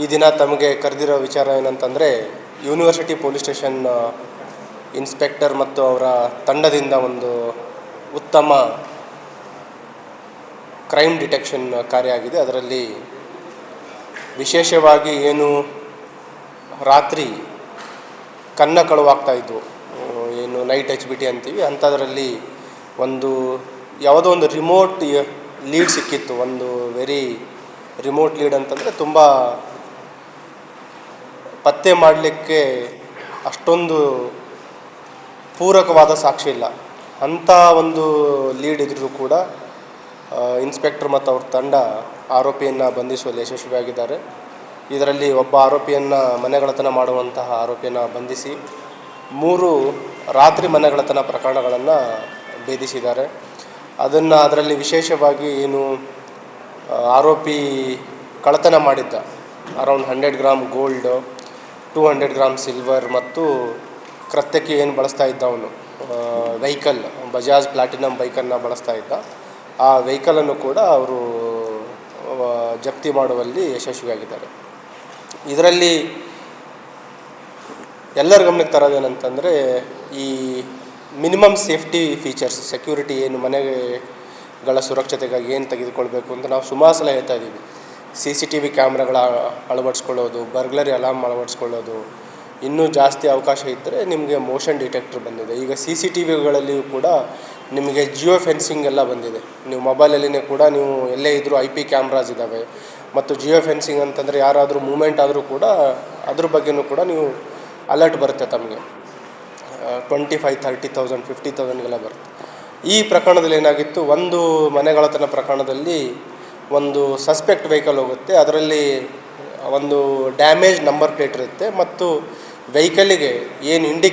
ಈ ದಿನ ತಮಗೆ ಕರೆದಿರೋ ವಿಚಾರ ಏನಂತಂದರೆ ಯೂನಿವರ್ಸಿಟಿ ಪೊಲೀಸ್ ಸ್ಟೇಷನ್ ಇನ್ಸ್ಪೆಕ್ಟರ್ ಮತ್ತು ಅವರ ತಂಡದಿಂದ ಒಂದು ಉತ್ತಮ ಕ್ರೈಮ್ ಡಿಟೆಕ್ಷನ್ ಕಾರ್ಯ ಆಗಿದೆ ಅದರಲ್ಲಿ ವಿಶೇಷವಾಗಿ ಏನು ರಾತ್ರಿ ಕನ್ನ ಕಳುವಾಗ್ತಾಯಿದ್ವು ಏನು ನೈಟ್ ಎಚ್ ಬಿ ಟಿ ಅಂತೀವಿ. ಅಂಥದ್ರಲ್ಲಿ ಒಂದು ಯಾವುದೋ ಒಂದು ರಿಮೋಟ್ ಲೀಡ್ ಸಿಕ್ಕಿತ್ತು. ಒಂದು ವೆರಿ ರಿಮೋಟ್ ಲೀಡ್ ಅಂತಂದರೆ ತುಂಬ ಪತ್ತೆ ಮಾಡಲಿಕ್ಕೆ ಅಷ್ಟೊಂದು ಪೂರಕವಾದ ಸಾಕ್ಷಿ ಇಲ್ಲ. ಅಂಥ ಒಂದು ಲೀಡ್ ಇದ್ರೂ ಕೂಡ ಇನ್ಸ್ಪೆಕ್ಟರ್ ಮತ್ತು ಅವ್ರ ತಂಡ ಆರೋಪಿಯನ್ನು ಬಂಧಿಸುವಲ್ಲಿ ಯಶಸ್ವಿಯಾಗಿದ್ದಾರೆ. ಇದರಲ್ಲಿ ಒಬ್ಬ ಆರೋಪಿಯನ್ನು ಮನೆಗಳತನ ಮಾಡುವಂತಹ ಆರೋಪಿಯನ್ನು ಬಂಧಿಸಿ, ಮೂರು ರಾತ್ರಿ ಮನೆಗಳತನ ಪ್ರಕರಣಗಳನ್ನು ಭೇದಿಸಿದ್ದಾರೆ. ಅದನ್ನು ಅದರಲ್ಲಿ ವಿಶೇಷವಾಗಿ ಏನು ಆರೋಪಿ ಕಳ್ಳತನ ಮಾಡಿದ್ದ. Around hundred gram gold two hundred gram silver ಮತ್ತು ಕೃತ್ಯಕ್ಕೆ ಏನು ಬಳಸ್ತಾ ಇದ್ದ ಅವನು? ವೆಹಿಕಲ್ ಬಜಾಜ್ ಪ್ಲಾಟಿನಮ್ ಬೈಕನ್ನು ಬಳಸ್ತಾ ಇದ್ದ. ಆ ವೆಹಿಕಲನ್ನು ಕೂಡ ಅವರು ಜಪ್ತಿ ಮಾಡುವಲ್ಲಿ ಯಶಸ್ವಿಯಾಗಿದ್ದಾರೆ. ಇದರಲ್ಲಿ ಎಲ್ಲರ ಗಮನಕ್ಕೆ ತರೋದೇನಂತಂದರೆ ಈ ಮಿನಿಮಮ್ ಸೇಫ್ಟಿ ಫೀಚರ್ಸ್ ಸೆಕ್ಯೂರಿಟಿ ಏನು ಮನೆಗಳ ಸುರಕ್ಷತೆಗಾಗಿ ಏನು ತೆಗೆದುಕೊಳ್ಬೇಕು ಅಂತ ನಾವು ಸುಮಾರು ಸಲ ಹೇಳ್ತಾ ಇದ್ದೀವಿ. ಸಿ ಸಿ ಟಿ ವಿ ಕ್ಯಾಮ್ರಾಗಳ ಅಳವಡಿಸ್ಕೊಳ್ಳೋದು, ಬರ್ಗ್ಲರಿ ಅಲಾರ್ಮ್ ಅಳವಡಿಸ್ಕೊಳ್ಳೋದು, ಇನ್ನೂ ಜಾಸ್ತಿ ಅವಕಾಶ ಇದ್ದರೆ ನಿಮಗೆ ಮೋಷನ್ ಡಿಟೆಕ್ಟರ್ ಬಂದಿದೆ. ಈಗ ಸಿ ಸಿ ಟಿ ವಿಗಳಲ್ಲಿಯೂ ಕೂಡ ನಿಮಗೆ ಜಿಯೋ ಫೆನ್ಸಿಂಗ್ ಎಲ್ಲ ಬಂದಿದೆ. ನೀವು ಮೊಬೈಲಲ್ಲಿನೇ ಕೂಡ ನೀವು ಎಲ್ಲೇ ಇದ್ದರೂ ಐ ಪಿ ಕ್ಯಾಮ್ರಾಸ್ ಇದ್ದಾವೆ ಮತ್ತು ಜಿಯೋ ಫೆನ್ಸಿಂಗ್ ಅಂತಂದರೆ ಯಾರಾದರೂ ಮೂಮೆಂಟ್ ಆದರೂ ಕೂಡ ಅದ್ರ ಬಗ್ಗೆನೂ ಕೂಡ ನೀವು ಅಲರ್ಟ್ ಬರುತ್ತೆ ತಮಗೆ. Twenty five thirty thousand fifty ತೌಸಂಡ್ಗೆಲ್ಲ ಬರುತ್ತೆ. ಈ ಪ್ರಕರಣದಲ್ಲಿ ಏನಾಗಿತ್ತು? ಒಂದು ಮನೆಗಳತನ ಪ್ರಕರಣದಲ್ಲಿ ಒಂದು ಸಸ್ಪೆಕ್ಟ್ ವೆಹಿಕಲ್ ಹೋಗುತ್ತೆ. ಅದರಲ್ಲಿ ಒಂದು ಡ್ಯಾಮೇಜ್ ನಂಬರ್ ಪ್ಲೇಟ್ ಇರುತ್ತೆ. ಮತ್ತು ವೆಹಿಕಲ್ಲಿಗೆ ಏನು ಇಂಡಿ